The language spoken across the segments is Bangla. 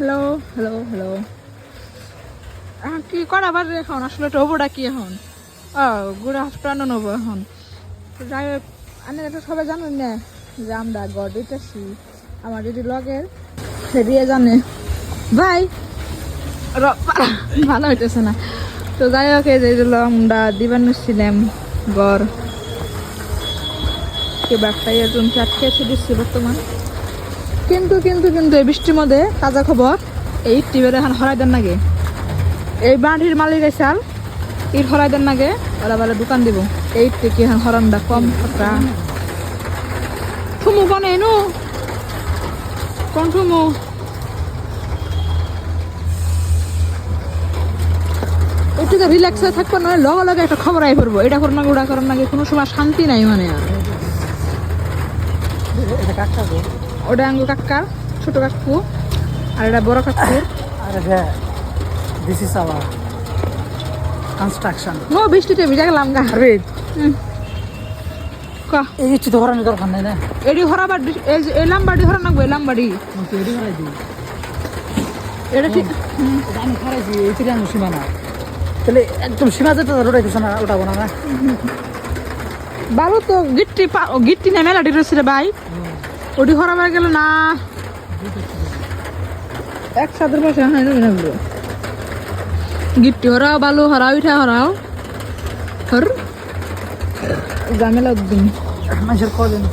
হ্যালো হ্যালো হ্যালো কি করা বাজে এখন? আসলে টবোটা কি এখন? ও গুড়া হাসপাতাল নেব এখন। যাই আমি এটা সবাই জানেন না যে আমরা গড দিতেছি। আমার যদি লগের দিয়ে জানে। ভাই! ভালো হইতেছে না। তো যাই হোক, এই যে আমরা দিবান ছিলাম গড়। কে ব্যাগটাই একজন চাট খেয়েছে দিচ্ছি বর্তমান। কিন্তু কিন্তু কিন্তু এই বৃষ্টির মধ্যে তাজা খবর, এই টিভির এখন হরাই দেন নাগে এই বাঁধির মালিক চাল ইট হরাই দেন নাগে ওরা বলে দোকান দিব। এই থেকে এখন হরণটা কম টাকা থুমু কনে নু কোন থুমু? একটু তো রিল্যাক্স হয়ে থাকব নয় লগে লগে একটা খবর আই পড়ব। এটা করো না ওটা করো কোনো সময় শান্তি নাই মানে আর। ওটা আঙ্গু কাকার ছোট কাকু আর এটা বড় কাকু আর এটা this is our construction no বৃষ্টিতে ভিজা গেলাম গা। আরে। ক? এই তো হরানি দরকার নাই না? এডি হরাবার এই লাম্বাডি হরা নাকবো এই লাম্বাডি। এডি হরাই দিই। এটা ঠিক আমি খারাইছি এই থেকে সীমানা তাহলে একদম সীমা যেতে রোডাইতেছে না ওটাবো না না? বারো তো গিট্টি পা ও গিট্টি না মেলাডি রয়েছে রে ভাই। ওটি হরাবার গেল না এক সাদের পয়সা হয় না লাগলো গিট্টি হরাও বালু হরাও ইঠা হরাও হর জামেলা উদ্দিন মানুষের কদিন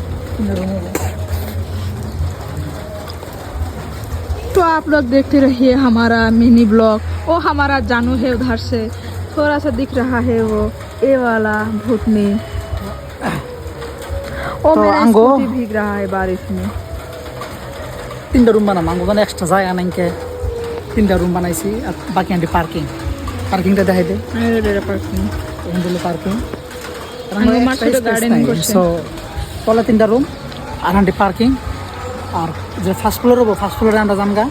तो आप लोग देखते रहिए हमारा मिनी ब्लॉग वो हमारा जानू है उधर से थोड़ा सा दिख रहा है वो ये वाला भूतनी ओ तो मेरा अंगो? स्कूटी भीग रहा है बारिश में তিনটা রুম বানাম আমাকে মানে এক্সট্রা জায়গা নাইকে তিনটা রুম বানাইছি আর বাকি আনটি পার্কিং পার্কিংটা দেখাই দে এখান দিলে পার্কিং আমার মাঠে তো gardening করছে। সো তলে তিনটা রুম আর আনটি পার্কিং আর যে ফার্স্ট ফ্লোর হবো ফার্স্ট ফ্লোরে আমরা যামগা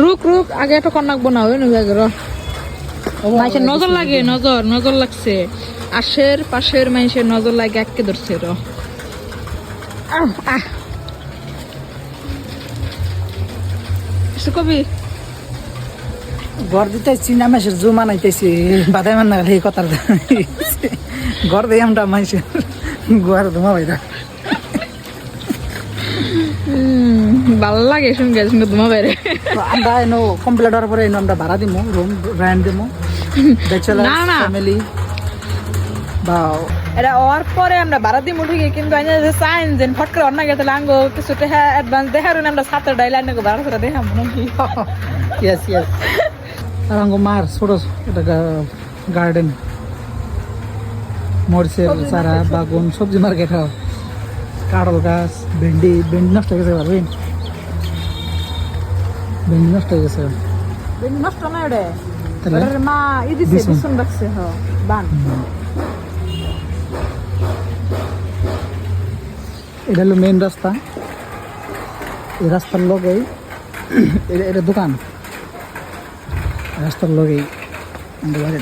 রুক রুক আগে একটা কন্যাক বানাও এনে আগে র মাইসের নজর লাগে নজর নজর লাগছে আশের পাশের মাইসের নজর লাগে একে ধরছে র আহ, আহ। কিছু কবি। ঘর দিতে চিনা মাসের জু মানাইতেছি বাদাই মান না এই কথার ঘর দিয়ে আমরা মাইসের ঘর ধুমা হুম, ভালো লাগে শুনকে শুনকে তোমার বাইরে। আমরা এনো কমপ্লিট হওয়ার পরে এনো আমরা ভাড়া দিমু রুম রেন্ট দিমু। ব্যাচেলার। ফ্যামিলি বা এটা ওর পরে আমরা ভাড়া দিই ঠিকই কিন্তু আমি যে চাইন যে ফট করে অন্য গেছে লাঙ্গো কিছু টেহা অ্যাডভান্স দেখার আমরা সাতটা ডাইলে আনগো ভাড়া করে দেখাম ইয়েস ইয়েস আর আঙ্গো মার ছোট এটা গার্ডেন মরিচের চারা বাগুন সবজি মার্কেট হয় কাঁড়ল গাছ ভেন্ডি ভেন্ডি নষ্ট হয়ে গেছে পারবেন ভেন্ডি। নষ্ট হয়ে গেছে। নষ্ট না এটা মা ই দিছে বিছুন। বিছুন রাখছে হ বান। এটা হলো মেন রাস্তা। এই রাস্তার লগেই এটা এটা দোকান। রাস্তার লগেই। আমাদের